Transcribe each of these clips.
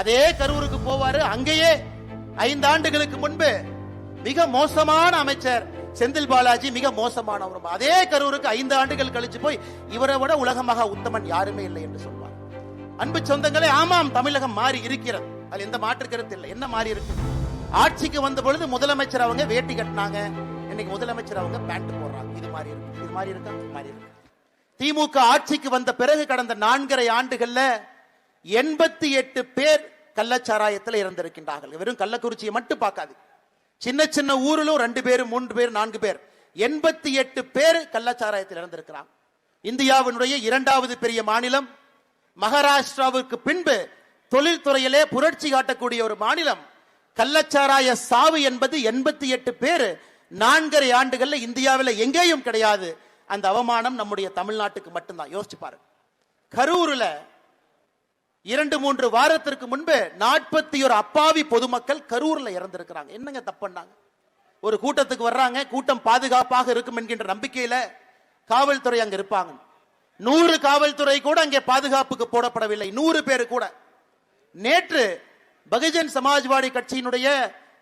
அதே கரூருக்கு போவாரு. அங்கேயே ஐந்து ஆண்டுகளுக்கு முன்பு மிக மோசமான அமைச்சர் செந்தில் பாலாஜி மிக மோசமானவர் அதே கரூருக்கு ஐந்து ஆண்டுகள் கழிச்சு போய் இவரை விட உலகமாக உத்தமன் யாருமே இல்லை என்று சொல்வார். அன்பு சொந்தங்களே ஆமாம் தமிழகம் மாறி இருக்கிறது. அதுல எந்த மாற்று கருத்து இல்லை. என்ன மாறி இருக்கு? ஆட்சிக்கு வந்த பொழுது முதலமைச்சர் அவங்க வேட்டி கட்டினாங்க. இன்னைக்கு முதலமைச்சர் அவங்க பேண்ட் போடுறாங்க. இது மாதிரி இருக்கு. இது மாதிரி இருக்கு? மாறி இருக்கு? திமுக ஆட்சிக்கு வந்த பிறகு கடந்த நான்கரை ஆண்டுகள்ல எண்பத்தி எட்டு பேர் கள்ளச்சாராயத்தில் இறந்திருக்கின்றார்கள். வெறும் கள்ளக்குறிச்சியை மட்டும் பார்க்காது. சின்ன சின்ன ஊரிலும் ரெண்டு பேர் மூன்று பேர் நான்கு பேர். எண்பத்தி எட்டு பேர் கள்ளச்சாராயத்தில் இறந்திருக்கிறாங்க. இந்தியாவினுடைய இரண்டாவது பெரிய மாநிலம் மகாராஷ்டிராவுக்கு பின்பு தொழில்துறையிலே புரட்சி காட்டக்கூடிய ஒரு மாநிலம். கள்ளச்சாராய சாவு என்பது எண்பத்தி எட்டு பேர் நான்கரை ஆண்டுகள்ல இந்தியாவில் எங்கேயும் கிடையாது. அந்த அவமானம் நம்முடைய தமிழ்நாட்டுக்கு மட்டும்தான். யோசிச்சு பாருங்க. கரூர்ல இரண்டு மூன்று வாரத்திற்கு முன்பு நாற்பத்தி ஒரு அப்பாவி பொதுமக்கள் கரூர்ல இறந்திருக்கிறாங்க. என்னங்க தப்புன்னாங்க? ஒரு கூட்டத்துக்கு வர்றாங்க கூட்டம் பாதுகாப்பாக இருக்கும் என்கின்ற நம்பிக்கையில காவல்துறை அங்க இருப்பாங்க. நூறு காவல்துறை கூட அங்கே பாதுகாப்புக்கு போடப்படவில்லை. நூறு பேர் கூட. நேற்று பகுஜன் சமாஜ்வாடி கட்சியினுடைய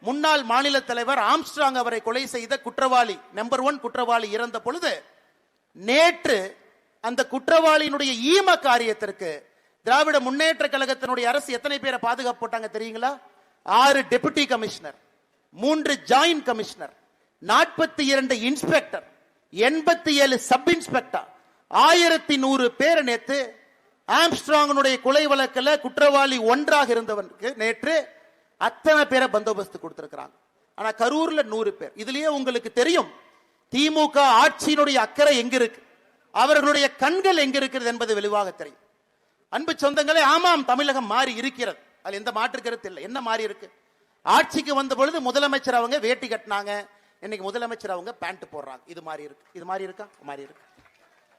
முன்னாள் மாநில தலைவர் ஆம்ஸ்ட்ராங் அவரை கொலை செய்த குற்றவாளி நம்பர் ஒன் குற்றவாளி இறந்த பொழுது நேற்று அந்த குற்றவாளியினுடைய ஈம காரியத்திற்கு திராவிட முன்னேற்ற கழகத்தினுடைய அரசு எத்தனை பேரை பாதுகாப்பு போட்டாங்க தெரியுங்களா? ஆறு டெபுட்டி கமிஷனர் மூன்று ஜாயின்ட் கமிஷனர் நாற்பத்தி இரண்டு இன்ஸ்பெக்டர் எண்பத்தி ஏழு சப் இன்ஸ்பெக்டர் ஆயிரத்தி நூறு பேர் நேற்று ஆம்ஸ்ட்ராங்கனுடைய கொலை வழக்கில் குற்றவாளி ஒன்றாக இருந்தவனுக்கு நேற்று அத்தனை பேரை பந்தோபஸ்து கொடுத்துருக்கிறாங்க. ஆனா கரூர்ல நூறு பேர். இதுலயே உங்களுக்கு தெரியும் திமுக ஆட்சியினுடைய அக்கறை எங்க இருக்கு அவர்களுடைய கண்கள் எங்க இருக்கிறது என்பது வெளிவாக தெரியும். அன்பு சொந்தங்களே ஆமாம் தமிழகம் மாறி இருக்கிறது. அதில் எந்த மாற்று கருத்து இல்லை. என்ன மாறி இருக்கு? ஆட்சிக்கு வந்த பொழுது முதலமைச்சர் அவங்க வேட்டி கட்டினாங்க. இன்னைக்கு முதலமைச்சர் அவங்க பேண்ட் போடுறாங்க. இது மாதிரி இருக்கு. இது மாதிரி இருக்கா? மாறி இருக்கு.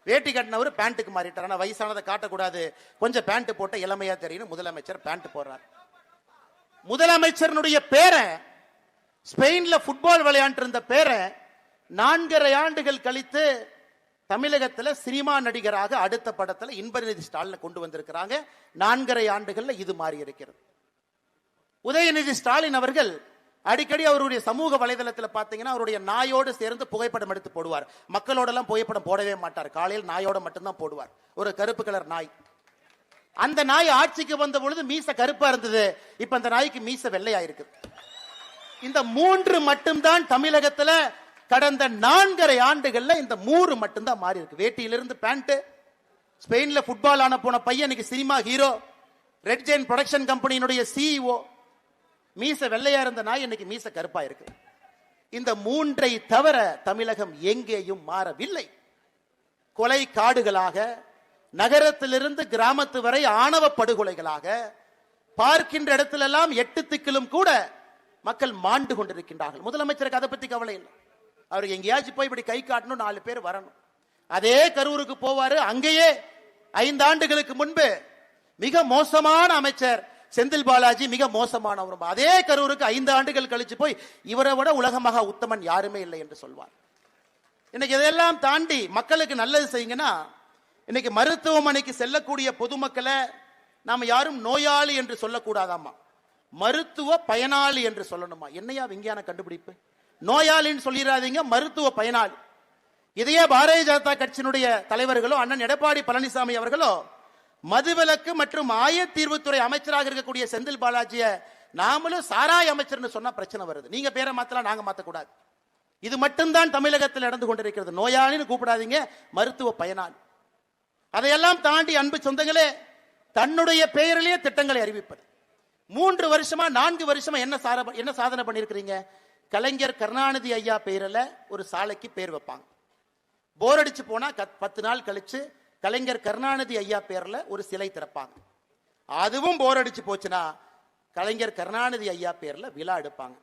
வேட்டி கட்டினவர் பேண்ட்டுக்கு மாறிட்டார். ஆனால் வயசானதை காட்டக்கூடாது. கொஞ்சம் பேண்ட் போட்ட இளமையா தெரியும் முதலமைச்சர் பேண்ட் போடுறார். முதலமைச்சரனுடைய பேரை ஸ்பெயின்ல ஃபுட்பால் விளையாண்டு இருந்த பேரை நான்கரை ஆண்டுகள் கழித்து தமிழகத்துல சினிமா நடிகராக அடுத்த படத்துல இன்பநிதி ஸ்டாலின் கொண்டு வந்திருக்கிறாங்க. நான்கரை ஆண்டுகளில் இது மாறி இருக்கிறது. உதயநிதி ஸ்டாலின் அவர்கள் அடிக்கடி அவருடைய சமூக வலைதளத்தில் பார்த்தீங்கன்னா அவருடைய நாயோடு சேர்ந்து புகைப்படம் எடுத்து போடுவார். மக்களோடலாம் புகைப்படம் போடவே மாட்டார். காலையில் நாயோட மட்டும்தான் போடுவார். ஒரு கருப்பு கலர் நாய். அந்த நாய் ஆட்சிக்கு வந்த பொழுது மீச கருப்பா இருந்தது. இப்ப அந்த நாய்க்கு மீச வெள்ளையாயிருக்கு இந்த மூன்று மட்டும்தான் தமிழகத்துல கடந்த நான்கரை ஆண்டுகள்ல இந்த மூறு மட்டும்தான் மாறி இருக்கு. வேட்டியிலிருந்து பேண்ட் ஸ்பெயின்ல ஃபுட்பால் ஆன போன பையன் இன்னைக்கு cinema hero Red Giant production கம்பெனியினுடைய CEO மீச வெள்ளையா இருந்த நாய் இன்னைக்கு மீச கருப்பா இருக்கு. இந்த மூன்றை தவிர தமிழகம் எங்கேயும் மாறவில்லை. கொலை காடுகளாக நகரத்திலிருந்து கிராமத்து வரை ஆணவ படுகொலைகளாக பார்க்கின்ற இடத்திலெல்லாம் எட்டு திக்கிலும் கூட மக்கள் மாண்டு கொண்டிருக்கின்றார்கள். முதலமைச்சருக்கு அதை பத்தி கவலை இல்லை. அவருக்கு எங்கேயாச்சும் போய் இப்படி கை காட்டணும் நாலு பேர் வரணும். அதே கரூருக்கு போவாரு. அங்கேயே ஐந்து ஆண்டுகளுக்கு முன்பு மிக மோசமான அமைச்சர் செந்தில் பாலாஜி மிக மோசமானவர் அதே கரூருக்கு ஐந்து ஆண்டுகள் கழிச்சு போய் இவரை விட உலகமாக உத்தமன் யாருமே இல்லை என்று சொல்வார். இன்னைக்கு இதெல்லாம் தாண்டி மக்களுக்கு நல்லது செய்யுங்கன்னா இன்னைக்கு மருத்துவமனைக்கு செல்லக்கூடிய பொதுமக்களை நாம் யாரும் நோயாளி என்று சொல்லக்கூடாதாமா மருத்துவ பயனாளி என்று சொல்லணுமா என்னையா விஞ்ஞான கண்டுபிடிப்பு? நோயாளின்னு சொல்லிடாதீங்க மருத்துவ பயனாளி. இதையே பாரதிய ஜனதா கட்சியினுடைய தலைவர்களோ அண்ணன் எடப்பாடி பழனிசாமி அவர்களோ மதுவிலக்கு மற்றும் ஆயத்தீர்வுத்துறை அமைச்சராக இருக்கக்கூடிய செந்தில் பாலாஜிய நாமளும் சாராய அமைச்சர்னு சொன்னா பிரச்சனை வருது. நீங்க பேரை மாத்தலாம் நாங்க மாத்தக்கூடாது. இது மட்டும்தான் தமிழகத்தில் நடந்து கொண்டிருக்கிறது. நோயாளின்னு கூப்பிடாதீங்க மருத்துவ பயனாளி. அதையெல்லாம் தாண்டி அன்பு சொந்தங்களே தன்னுடைய பெயரிலேயே திட்டங்களை அறிவிப்பது. மூன்று வருஷமா நான்கு வருஷமா என்ன சார என்ன சாதனை பண்ணியிருக்கிறீங்க? கலைஞர் கருணாநிதி ஐயா பெயரில் ஒரு சாலைக்கு பேர் வைப்பாங்க. போர் அடிச்சு போனால் கத்- பத்து நாள் கழிச்சு கலைஞர் கருணாநிதி ஐயா பேரில் ஒரு சிலை திறப்பாங்க. அதுவும் போர் அடிச்சு போச்சுன்னா கலைஞர் கருணாநிதி ஐயா பேரில் விழா எடுப்பாங்க.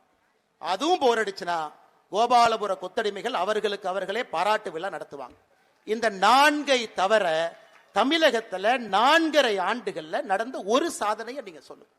அதுவும் போர் அடிச்சுன்னா கோபாலபுர கொத்தடிமைகள் அவர்களுக்கு அவர்களே பாராட்டு விழா நடத்துவாங்க. இந்த நான்கை தவிர தமிழகத்துல நான்கரை ஆண்டுகளில் நடந்த ஒரு சாதனையை நீங்கள் சொல்லுங்கள்